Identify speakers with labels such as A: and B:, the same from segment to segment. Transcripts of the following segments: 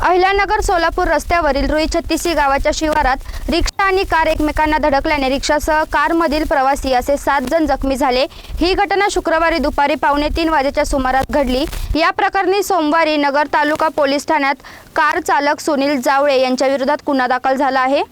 A: अहिल्यानगर सोलापूर रस्त्यावरील रुई छत्तीसी गावाच्या शिवारात रिक्षा आणि कार एकमेकांना धडकल्याने रिक्षासह कारमधील प्रवासी असे सात जण जखमी झाले. ही घटना शुक्रवारी दुपारी पावणे तीन वाजेच्या सुमारास घडली. या प्रकरणी सोमवारी नगर तालुका पोलीस ठाण्यात कार चालक सुनील जावळे यांच्या विरोधात गुन्हा दाखल झाला आहे.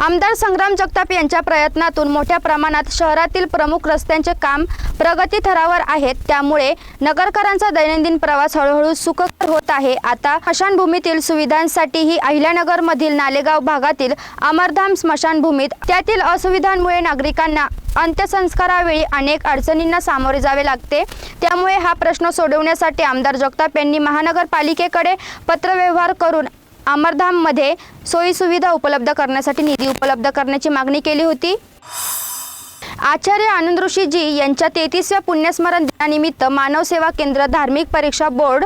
A: आमदार संग्राम जगताप यांच्या प्रयत्नातून मोठ्या प्रमाणात शहरातील प्रमुख रस्त्यांचे काम प्रगती थरावर आहेत. त्यामुळे नगरकरांचा दैनंदिन प्रवास हळूहळू सुखकर होत आहे. आता स्मशानभूमीतील सुविधांसाठीही अहिल्यानगरमधील नालेगाव भागातील अमरधाम स्मशानभूमीत त्यातील असुविधांमुळे नागरिकांना अंत्यसंस्कारावेळी अनेक अडचणींना सामोरे जावे लागते. त्यामुळे हा प्रश्न सोडवण्यासाठी आमदार जगताप यांनी महानगरपालिकेकडे पत्रव्यवहार करून अमरधाममध्ये सोयीसुविधा उपलब्ध करण्यासाठी निधी उपलब्ध करण्याची मागणी केली होती. आचार्य आनंद ऋषीजी यांच्या तेहतीसव्या पुण्यस्मरण दिनानिमित्त मानव सेवा केंद्र धार्मिक परीक्षा बोर्ड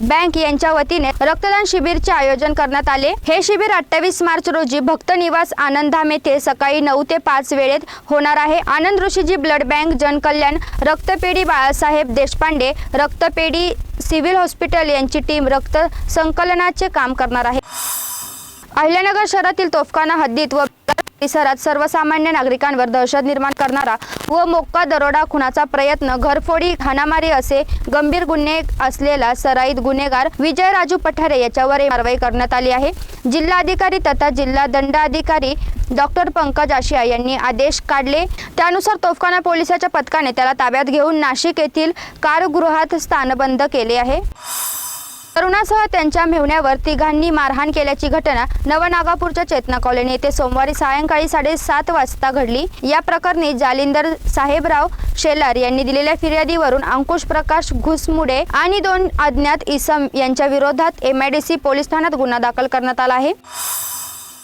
A: बँक यांच्या वतीने रक्तदान शिबिरचे आयोजन करण्यात आले. हे शिबिर अठ्ठावीस मार्च रोजी भक्त निवास आनंदधाम येथे सकाळी नऊ ते पाच वेळेत होणार आहे. आनंद ऋषीजी ब्लड बँक जनकल्याण रक्तपेढी बाळासाहेब देशपांडे रक्तपेढी सिव्हिल हॉस्पिटल यांची टीम रक्त संकलनाचे काम करणार आहे. अहिल्यानगर शहरातील तोफखाना हद्दीत व परिसरात सर्वसामान्य नागरिकांवर दहशत निर्माण करणारा व मोक्का दरोडा खुनाचा प्रयत्न घरफोडी हाणामारी असे गंभीर गुन्हे असलेला सराईत गुन्हेगार विजय राजू पठारे याच्यावर कारवाई करण्यात आली आहे. जिल्हाधिकारी तथा जिल्हा दंडाधिकारी डॉक्टर पंकज आशिया यांनी आदेश काढले. त्यानुसार तोफखाना पोलिसाच्या पथकाने त्याला ताब्यात घेऊन नाशिक येथील कारगृहात स्थानबंद केले आहे. तरुणासह त्यांच्या मेहण्यावर तिघांनी मारहाण केल्याची घटना नवनागापूरच्या चेतना कॉलनी येथे सोमवारी सायंकाळी साडेसात वाजता घडली. या प्रकरणी जालिंदर साहेबराव शेलार यांनी दिलेल्या फिर्यादीवरून अंकुश प्रकाश घुसमुडे आणि दोन अज्ञात इसम यांच्या विरोधात एमआयडीसी पोलीस ठाण्यात गुन्हा दाखल करण्यात आला आहे.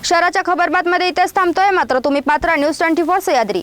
A: शहराच्या खबरबातमध्ये इथेच थांबतोय. मात्र तुम्ही पात्रा न्यूज ट्वेंटी फोर सह्याद्री.